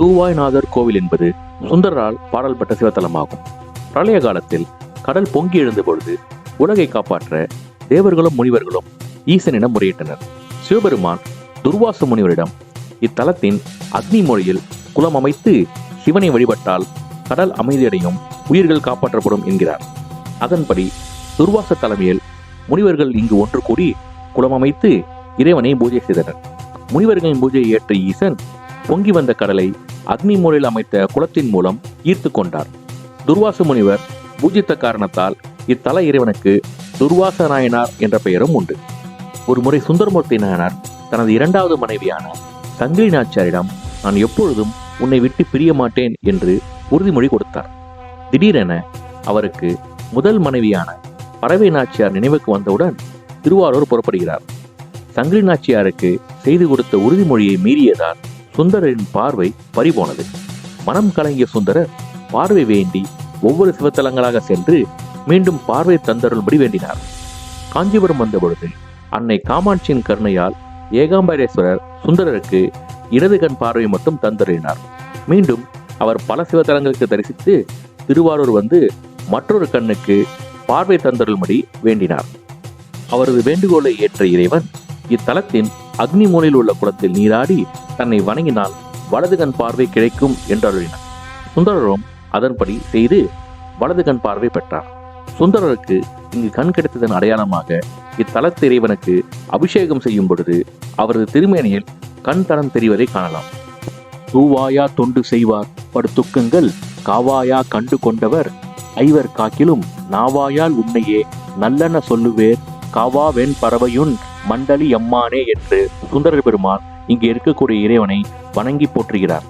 தூவாய்நாதர் கோவில் என்பது சுந்தரால் பாடல்பட்ட சிவத்தலமாகும். பிரளய காலத்தில் கடல் பொங்கி எழுந்த பொழுது உலகை காப்பாற்ற தேவர்களும் முனிவர்களும் ஈசனிடம் முறையிட்டனர். சிவபெருமான் துர்வாச முனிவரிடம் இத்தலத்தின் அக்னி மொழியில் குளம் அமைத்து சிவனை வழிபட்டால் கடல் அமைதியடையும் உயிர்கள் காப்பாற்றப்படும் என்கிறார். அதன்படி துர்வாச தலைமையில் முனிவர்கள் இங்கு ஒன்று கூடி குளம் அமைத்து இறைவனை பூஜை செய்தனர். முனிவர்களின் பூஜையை ஏற்ற ஈசன் பொங்கி வந்த கடலை அக்னி மூலையில் அமைத்த குளத்தின் மூலம் ஈர்த்து கொண்டார். துர்வாச முனிவர் பூஜித்த காரணத்தால் இத்தல இறைவனுக்கு துர்வாச நாயனார் என்ற பெயரும் உண்டு. ஒரு முறை சுந்தரமூர்த்தி நாயனார் தனது இரண்டாவது மனைவியான சங்கிலி நாச்சியாரிடம் நான் எப்பொழுதும் உன்னை விட்டு பிரிய மாட்டேன் என்று உறுதிமொழி கொடுத்தார். திடீரென அவருக்கு முதல் மனைவியான பறவை நாச்சியார் நினைவுக்கு வந்தவுடன் திருவாரூர் புறப்படுகிறார். சங்கிலி நாச்சியாருக்கு செய்து கொடுத்த உறுதிமொழியை மீறியதால் சுந்தரரின் பார்வை பறிபோனது. மனம் கலங்கிய சுந்தரர் பார்வை வேண்டி ஒவ்வொரு சிவத்தலங்களாக சென்று மீண்டும் பார்வை தந்தருள்படி வேண்டினார். காஞ்சிபுரம் வந்தபொழுது அன்னை காமாட்சியின் கருணையால் ஏகாம்பரேஸ்வரர் சுந்தரருக்கு இடது கண் பார்வை மட்டும் தந்தருளினார். மீண்டும் அவர் பல சிவத்தலங்களுக்கு தரிசித்து திருவாரூர் வந்து மற்றொரு கண்ணுக்கு பார்வை தந்தருள்படி வேண்டினார். அவரது வேண்டுகோளை ஏற்ற இறைவன் இத்தலத்தின் அக்னி மூலையில் உள்ள குளத்தில் நீராடி தன்னை வணங்கினால் வலது கண் பார்வை கிடைக்கும் என்றருளினார் சுந்தரரும் அதன்படி செய்து வலது கண் பார்வை பெற்றார். சுந்தரருக்கு இங்கு கண் கிடைத்ததன் அடையாளமாக இத்தலத்து இறைவனுக்கு அபிஷேகம் செய்யும் பொழுது அவரது திருமேனியில் கண் தடம் தெரிவதை காணலாம். தூவாயா தொண்டு செய்வார் படுத்துக்கங்கள் காவாயா கண்டு கொண்டவர் ஐவர் காக்கிலும் நாவாயால் உன்னையே நல்லென சொல்லுவேர் காவா வெண் பறவையுன் மண்டலி எம்மானே என்று சுந்தரர் பெருமான் இங்கு இருக்கக்கூடிய இறைவனை வணங்கி போற்றுகிறார்.